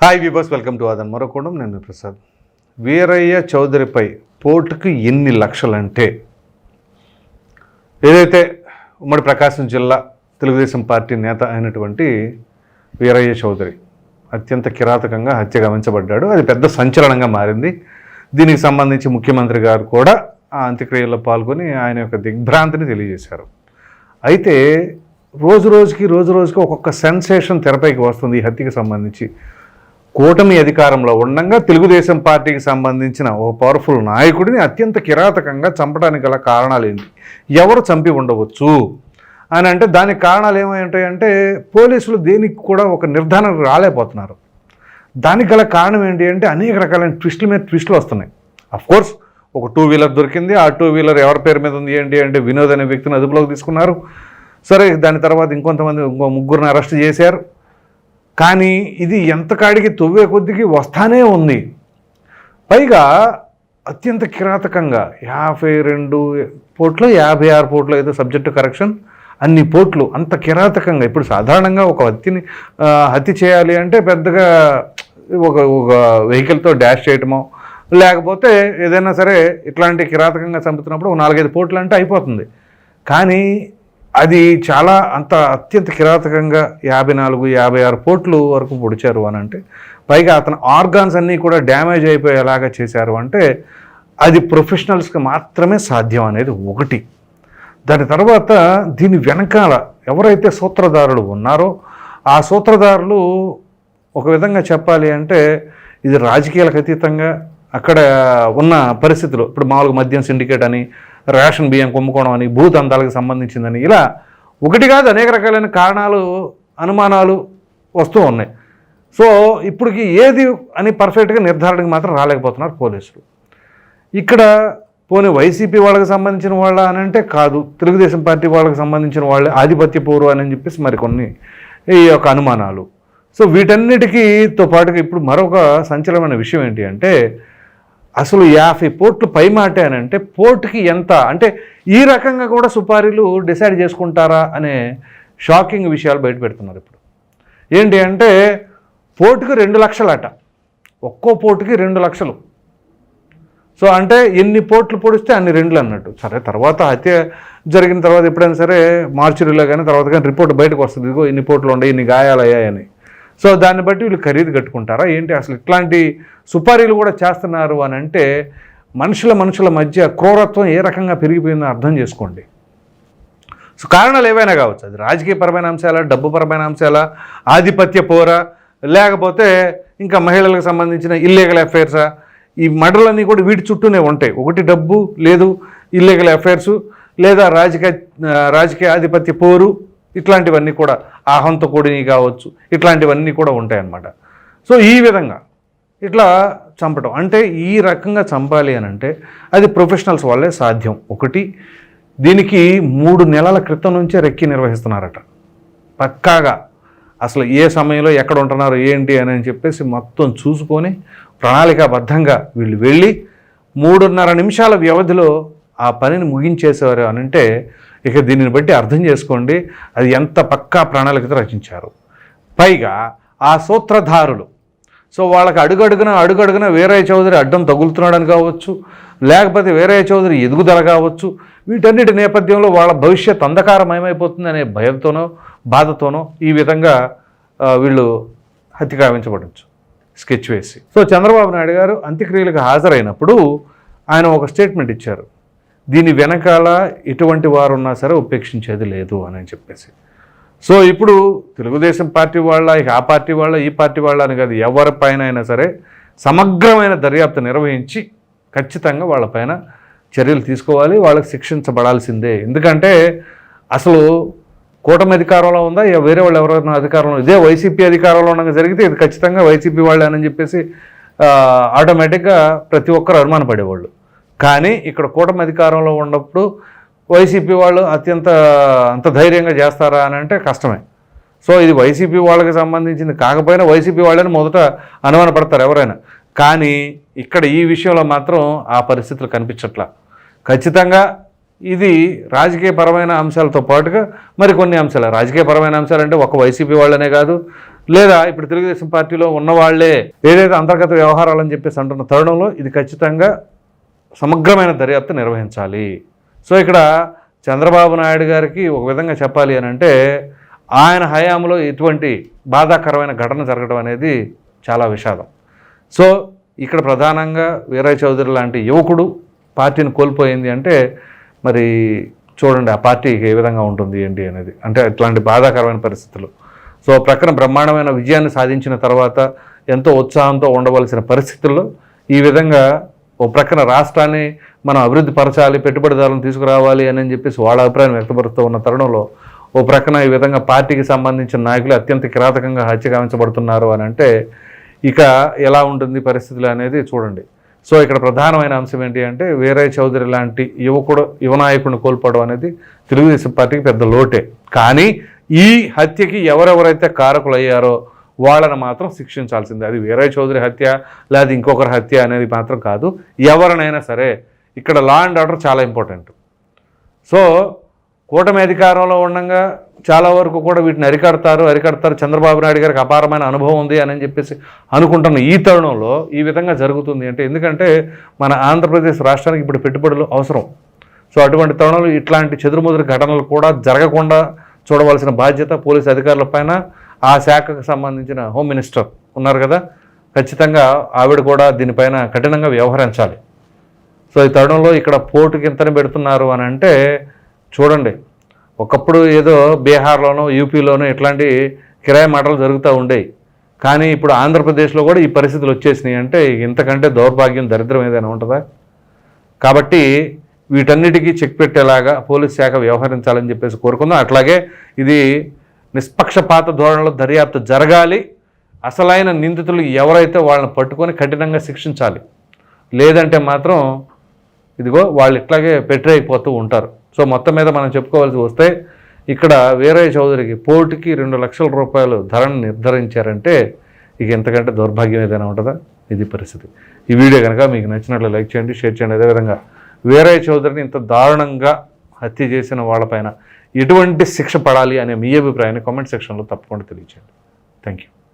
Hi viewers welcome to అదన్ మరొకడం నేను ప్రసాద్. వీరయ్య చౌదరిపై పోర్టుకు ఎన్ని లక్షలంటే ఏదైతే ఉమ్మడి ప్రకాశం జిల్లా తెలుగుదేశం పార్టీ నేత అయినటువంటి వీరయ్య చౌదరి అత్యంత కిరాతకంగా హత్య గమనించబడ్డాడు. అది పెద్ద సంచలనంగా మారింది. దీనికి సంబంధించి ముఖ్యమంత్రి గారు కూడా ఆ అంత్యక్రియల్లో పాల్గొని ఆయన యొక్క దిగ్భ్రాంతిని తెలియజేశారు. అయితే రోజు రోజుకి రోజు రోజుకి ఒక్కొక్క సెన్సేషన్ తెరపైకి వస్తుంది ఈ హత్యకి సంబంధించి. కూటమి అధికారంలో ఉండగా తెలుగుదేశం పార్టీకి సంబంధించిన ఓ పవర్ఫుల్ నాయకుడిని అత్యంత కిరాతకంగా చంపడానికి గల కారణాలు ఏంటి ఎవరు చంపి ఉండవచ్చు? అని అంటే దానికి కారణాలు ఏమంటాయంటే పోలీసులు దేనికి కూడా ఒక నిర్ధారణకు రాలేకపోతున్నారు. దానికి గల కారణం ఏంటి అంటే అనేక రకాలైన ట్విస్టుల మీద ట్విస్టులు వస్తున్నాయి. కోర్స్ ఒక టూ వీలర్ దొరికింది. ఆ టూ వీలర్ ఎవరి పేరు మీద ఉంది? ఏంటి అంటే వినోద్ అనే వ్యక్తిని అదుపులోకి తీసుకున్నారు. సరే దాని తర్వాత ఇంకొంతమంది ఇంకో ముగ్గురిని అరెస్ట్ చేశారు. కానీ ఇది ఎంతకాడికి తొవ్వే కొద్దికి వస్తానే ఉంది. పైగా అత్యంత కిరాతకంగా యాభై రెండు పోట్లు యాభై ఆరు పోట్లు ఏదో సబ్జెక్టు కరెక్షన్ అన్ని పోట్లు అంత కిరాతకంగా. ఇప్పుడు సాధారణంగా ఒక హత్యని హత్య చేయాలి అంటే పెద్దగా ఒక ఒక వెహికల్తో డాష్ చేయటమో లేకపోతే ఏదైనా సరే ఇట్లాంటి కిరాతకంగా చంపుతున్నప్పుడు ఒక నాలుగైదు పోట్లు అంటే అయిపోతుంది. కానీ అది చాలా అంత అత్యంత కిరాతకంగా యాభై నాలుగు యాభై ఆరు కోట్లు వరకు పొడిచారు అని అంటే పైగా అతని ఆర్గాన్స్ అన్నీ కూడా డ్యామేజ్ అయిపోయేలాగా చేశారు అంటే అది ప్రొఫెషనల్స్కి మాత్రమే సాధ్యం అనేది ఒకటి. దాని తర్వాత దీని వెనకాల ఎవరైతే సూత్రధారులు ఉన్నారో ఆ సూత్రధారులు ఒక విధంగా చెప్పాలి అంటే ఇది రాజకీయాలకు అతీతంగా అక్కడ ఉన్న పరిస్థితులు ఇప్పుడు మామూలుగా మద్యం సిండికేట్ అని రేషన్ బియ్యం కొమ్ముకోవడం అని భూతందాలకు సంబంధించిందని ఇలా ఒకటి కాదు అనేక రకాలైన కారణాలు అనుమానాలు వస్తూ ఉన్నాయి. సో ఇప్పటికి ఏది అని పర్ఫెక్ట్గా నిర్ధారణకు మాత్రం రాలేకపోతున్నారు పోలీసులు. ఇక్కడ పోనీ వైసీపీ వాళ్ళకి సంబంధించిన వాళ్ళ అని అంటే కాదు తెలుగుదేశం పార్టీ వాళ్ళకి సంబంధించిన వాళ్ళే ఆధిపత్య పూర్వ అని చెప్పేసి మరికొన్ని ఈ యొక్క అనుమానాలు. సో వీటన్నిటికీతో పాటుగా ఇప్పుడు మరొక సంచలనమైన విషయం ఏంటి అంటే అసలు యాభై పోట్లు పై మాట అని అంటే పోర్టుకి ఎంత? అంటే ఈ రకంగా కూడా సుపారీలు డిసైడ్ చేసుకుంటారా అనే షాకింగ్ విషయాలు బయట పెడుతున్నారు ఇప్పుడు. ఏంటి అంటే పోర్టుకి రెండు లక్షలట. ఒక్కో పోర్టుకి రెండు లక్షలు. సో అంటే ఎన్ని పోట్లు పొడిస్తే అన్ని రెండులు అన్నట్టు. సరే తర్వాత హత్య జరిగిన తర్వాత ఎప్పుడైనా సరే మార్చిలో కానీ తర్వాత కానీ రిపోర్ట్ బయటకు వస్తుంది. ఇదిగో ఇన్ని పోట్లు ఉన్నాయి ఇన్ని గాయాలయ్యాయని. సో దాన్ని బట్టి వీళ్ళు ఖరీదు కట్టుకుంటారా? ఏంటి అసలు ఇట్లాంటి సుపారీలు కూడా చేస్తున్నారు అని అంటే మనుషుల మనుషుల మధ్య క్రూరత్వం ఏ రకంగా పెరిగిపోయిందో అర్థం చేసుకోండి. సో కారణాలు ఏవైనా కావచ్చు. అది రాజకీయపరమైన అంశాల డబ్బుపరమైన అంశాల ఆధిపత్య పోరా లేకపోతే ఇంకా మహిళలకు సంబంధించిన ఇల్లీగల్ అఫైర్సా ఈ మర్డర్లన్నీ కూడా వీటి చుట్టూనే ఉంటాయి. ఒకటి డబ్బు లేదు ఇల్లీగల్ అఫైర్సు లేదా రాజకీయ రాజకీయ ఆధిపత్య పోరు ఇట్లాంటివన్నీ కూడా. ఆహంతకూడిని కావచ్చు ఇట్లాంటివన్నీ కూడా ఉంటాయన్నమాట. సో ఈ విధంగా ఇట్లా చంపటం. అంటే ఈ రకంగా చంపాలి అని అంటే అది ప్రొఫెషనల్స్ వల్లే సాధ్యం. ఒకటి దీనికి మూడు నెలల క్రితం నుంచే రెక్కి నిర్వహిస్తున్నారట. పక్కాగా. అసలు ఏ సమయంలో ఎక్కడ ఉంటున్నారు ఏంటి అని అని చెప్పేసి మొత్తం చూసుకొని ప్రణాళికాబద్ధంగా వీళ్ళు వెళ్ళి మూడున్నర నిమిషాల వ్యవధిలో ఆ పనిని ముగించేసేవారు అని అంటే ఇక దీనిని బట్టి అర్థం చేసుకోండి అది ఎంత పక్కా ప్రణాళికతో రచించారు. పైగా ఆ సూత్రధారులు సో వాళ్ళకి అడుగడుగున అడుగడుగున వీరయ్య చౌదరి అడ్డం తగులుతున్నాడని కావచ్చు లేకపోతే వీరయ్య చౌదరి ఎదుగుదల కావచ్చు వీటన్నిటి నేపథ్యంలో వాళ్ళ భవిష్యత్ అంధకారమయమైపోతుంది అనే భయంతోనో బాధతోనో ఈ విధంగా వీళ్ళు హత్యకామించబడవచ్చు స్కెచ్ వేసి. సో చంద్రబాబు నాయుడు గారు అంత్యక్రియలకు హాజరైనప్పుడు ఆయన ఒక స్టేట్మెంట్ ఇచ్చారు. దీని వెనకాల ఎటువంటి వారు ఉన్నా సరే ఉపేక్షించేది లేదు అని చెప్పేసి. సో ఇప్పుడు తెలుగుదేశం పార్టీ వాళ్ళ ఇక ఆ పార్టీ వాళ్ళ ఈ పార్టీ వాళ్ళ అని కాదు ఎవరిపైన అయినా సరే సమగ్రమైన దర్యాప్తు నిర్వహించి ఖచ్చితంగా వాళ్ళపైన చర్యలు తీసుకోవాలి వాళ్ళకి శిక్షించబడాల్సిందే. ఎందుకంటే అసలు కూటమి అధికారంలో ఉందా ఇక వేరే వాళ్ళు ఎవరైనా అధికారంలో ఇదే వైసీపీ అధికారంలో ఉండగా జరిగితే ఇది ఖచ్చితంగా వైసీపీ వాళ్ళే అని చెప్పేసి ఆటోమేటిక్గా ప్రతి ఒక్కరు అనుమానపడేవాళ్ళు. కానీ ఇక్కడ కూటమి అధికారంలో ఉన్నప్పుడు వైసీపీ వాళ్ళు అత్యంత అంత ధైర్యంగా చేస్తారా అని అంటే కష్టమే. సో ఇది వైసీపీ వాళ్ళకి సంబంధించింది కాకపోయినా వైసీపీ వాళ్ళని మొదట అనుమానపడతారు ఎవరైనా. కానీ ఇక్కడ ఈ విషయంలో మాత్రం ఆ పరిస్థితులు కనిపించట్లా. ఖచ్చితంగా ఇది రాజకీయపరమైన అంశాలతో పాటుగా మరికొన్ని అంశాలు. రాజకీయపరమైన అంశాలంటే ఒక వైసీపీ వాళ్ళనే కాదు లేదా ఇప్పుడు తెలుగుదేశం పార్టీలో ఉన్నవాళ్ళే ఏదైతే అంతర్గత వ్యవహారాలని చెప్పేసి అంటున్న తరుణంలో ఇది ఖచ్చితంగా సమగ్రమైన దర్యాప్తు నిర్వహించాలి. సో ఇక్కడ చంద్రబాబు నాయుడు గారికి ఒక విధంగా చెప్పాలి అని అంటే ఆయన హయాంలో ఎటువంటి బాధాకరమైన ఘటన జరగడం అనేది చాలా విషాదం. సో ఇక్కడ ప్రధానంగా వీరయ్య చౌదరి లాంటి యువకుడు పార్టీని కోల్పోయింది అంటే మరి చూడండి ఆ పార్టీకి ఏ విధంగా ఉంటుంది ఏంటి అనేది. అంటే ఇట్లాంటి బాధాకరమైన పరిస్థితులు. సో ప్రక్కన బ్రహ్మాండమైన విజయాన్ని సాధించిన తర్వాత ఎంతో ఉత్సాహంతో ఉండవలసిన పరిస్థితుల్లో ఈ విధంగా ఓ ప్రక్కన రాష్ట్రాన్ని మనం అభివృద్ధి పరచాలి పెట్టుబడిదారులను తీసుకురావాలి అని చెప్పేసి వాళ్ళ అభిప్రాయం వ్యక్తపరుస్తూ ఉన్న తరుణంలో ఓ ప్రక్కన ఈ విధంగా పార్టీకి సంబంధించిన నాయకులు అత్యంత కిరాతకంగా హత్య గావించబడుతున్నారు అని అంటే ఇక ఎలా ఉంటుంది పరిస్థితులు అనేది చూడండి. సో ఇక్కడ ప్రధానమైన అంశం ఏంటి అంటే వీరయ్య చౌదరి లాంటి యువకుడు యువనాయకుడిని కోల్పోవడం అనేది తెలుగుదేశం పార్టీకి పెద్ద లోటే. కానీ ఈ హత్యకి ఎవరెవరైతే కారకులు అయ్యారో వాళ్ళని మాత్రం శిక్షించాల్సిందే. అది వీరయ్య చౌదరి హత్య లేదా ఇంకొకరి హత్య అనేది మాత్రం కాదు. ఎవరినైనా సరే ఇక్కడ లా అండ్ ఆర్డర్ చాలా ఇంపార్టెంట్ సో కూటమి అధికారంలో ఉండగా చాలా వరకు కూడా వీటిని అరికడతారు అరికడతారు. చంద్రబాబు నాయుడు గారికి అపారమైన అనుభవం ఉంది అని చెప్పేసి అనుకుంటున్న ఈ తరుణంలో ఈ విధంగా జరుగుతుంది అంటే ఎందుకంటే మన ఆంధ్రప్రదేశ్ రాష్ట్రానికి ఇప్పుడు పెట్టుబడులు అవసరం. సో అటువంటి తరుణంలో ఇట్లాంటి చెదురుముదురు ఘటనలు కూడా జరగకుండా చూడవలసిన బాధ్యత పోలీసు అధికారుల పైన ఆ శాఖకు సంబంధించిన హోమ్ మినిస్టర్ ఉన్నారు కదా ఖచ్చితంగా ఆవిడ కూడా దీనిపైన కఠినంగా వ్యవహరించాలి. సో ఈ తరుణంలో ఇక్కడ పోర్టు ఇంతని పెడుతున్నారు అని అంటే చూడండి ఒకప్పుడు ఏదో బీహార్లోనో యూపీలోనో ఇట్లాంటి కిరాయి మాటలు జరుగుతూ ఉండేవి కానీ ఇప్పుడు ఆంధ్రప్రదేశ్లో కూడా ఈ పరిస్థితులు వచ్చేసినాయి అంటే ఇంతకంటే దౌర్భాగ్యం దరిద్రం ఏదైనా ఉంటుందా? కాబట్టి వీటన్నిటికీ చెక్ పెట్టేలాగా పోలీస్ శాఖ వ్యవహరించాలని చెప్పేసి కోరుకుందాం. అట్లాగే ఇది నిష్పక్షపాత ధోరణిలో దర్యాప్తు జరగాలి. అసలైన నిందితులు ఎవరైతే వాళ్ళని పట్టుకొని కఠినంగా శిక్షించాలి. లేదంటే మాత్రం ఇదిగో వాళ్ళు ఇట్లాగే అయిపోతూ ఉంటారు. సో మొత్తం మీద మనం చెప్పుకోవాల్సి వస్తే ఇక్కడ వీరయ్య చౌదరికి పోటుకి రెండు లక్షల రూపాయలు ధరను నిర్ధారించారంటే ఇక ఎంతకంటే దౌర్భాగ్యం ఏదైనా ఉంటుందా? ఇది పరిస్థితి. ఈ వీడియో కనుక మీకు నచ్చినట్లు లైక్ చేయండి షేర్ చేయండి. అదేవిధంగా వీరయ్య చౌదరిని ఇంత దారుణంగా హత్య చేసిన వాళ్ళపైన ఎటువంటి శిక్ష పడాలి అనే మీ అభిప్రాయాన్ని కామెంట్ సెక్షన్లో తప్పకుండా తెలియచేయండి. Thank you